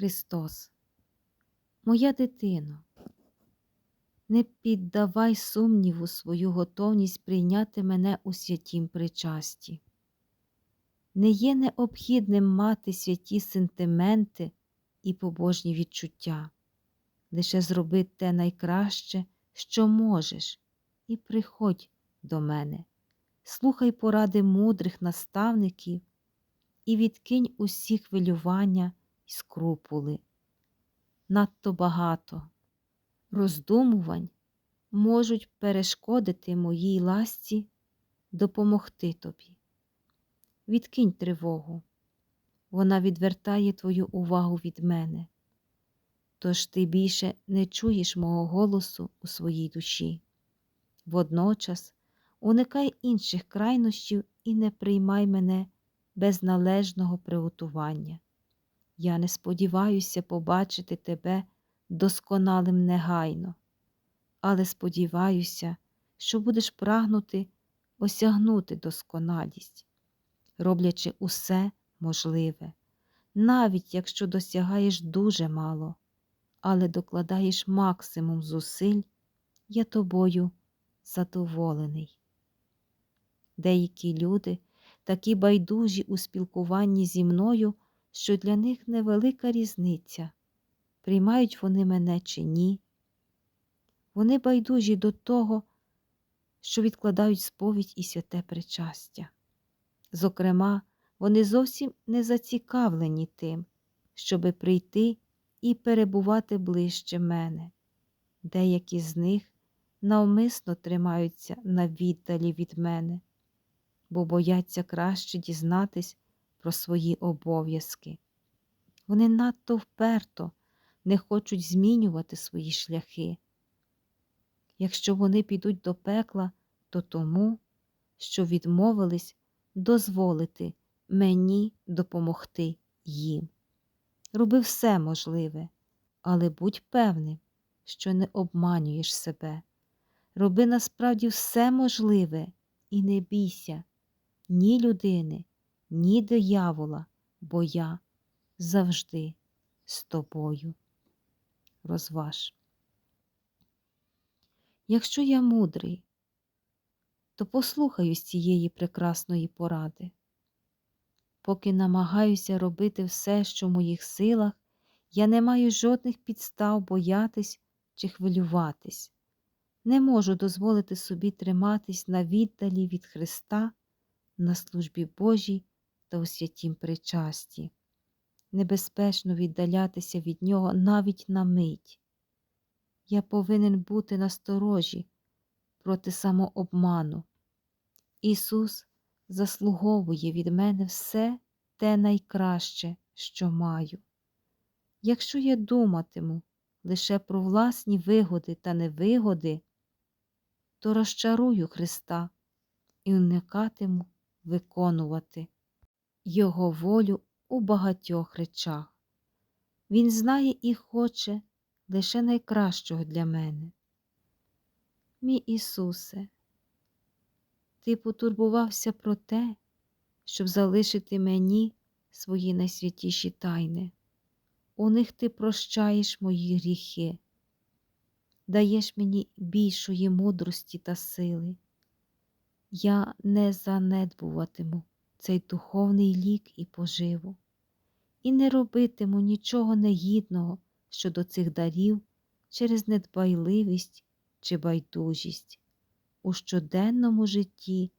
Христос, моя дитино, не піддавай сумніву свою готовність прийняти мене у святім причасті. Не є необхідним мати святі сентименти і побожні відчуття. Лише зроби те найкраще, що можеш, і приходь до мене, слухай поради мудрих наставників і відкинь усі хвилювання й скрупули. Надто багато роздумувань можуть перешкодити моїй ласці допомогти тобі. Відкинь тривогу, вона відвертає твою увагу від мене, тож ти більше не чуєш мого голосу у своїй душі. Водночас уникай інших крайнощів і не приймай мене без належного приготування. Я не сподіваюся побачити тебе досконалим негайно, але сподіваюся, що будеш прагнути осягнути досконалість, роблячи усе можливе, навіть якщо досягаєш дуже мало, але докладаєш максимум зусиль, я тобою задоволений. Деякі люди такі байдужі у спілкуванні зі мною, що для них невелика різниця, приймають вони мене чи ні. Вони байдужі до того, що відкладають сповідь і святе причастя. Зокрема, вони зовсім не зацікавлені тим, щоби прийти і перебувати ближче мене. Деякі з них навмисно тримаються на віддалі від мене, бо бояться краще дізнатись про свої обов'язки. Вони надто вперто не хочуть змінювати свої шляхи. Якщо вони підуть до пекла, то тому, що відмовились дозволити мені допомогти їм. Роби все можливе, але будь певним, що не обманюєш себе. Роби насправді все можливе і не бійся ні людини, ні диявола, бо я завжди з тобою. Розваж. Якщо я мудрий, то послухаюсь цієї прекрасної поради. Поки намагаюся робити все, що в моїх силах, я не маю жодних підстав боятись чи хвилюватись, не можу дозволити собі триматись на віддалі від Христа на службі Божій та у святім причасті. Небезпечно віддалятися від Нього навіть на мить. Я повинен бути насторожі проти самообману. Ісус заслуговує від мене все те найкраще, що маю. Якщо я думатиму лише про власні вигоди та невигоди, то розчарую Христа і уникатиму виконувати Його волю у багатьох речах. Він знає і хоче лише найкращого для мене. Мій Ісусе, Ти потурбувався про те, щоб залишити мені свої найсвятіші тайни. У них ти прощаєш мої гріхи, даєш мені більшої мудрості та сили. Я не занедбуватиму цей духовний лік і поживу, і не робитиму нічого негідного щодо цих дарів через недбайливість чи байдужість. У щоденному житті,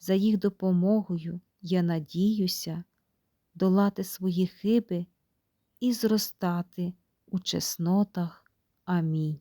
за їх допомогою я надіюся долати свої хиби і зростати у чеснотах. Амінь.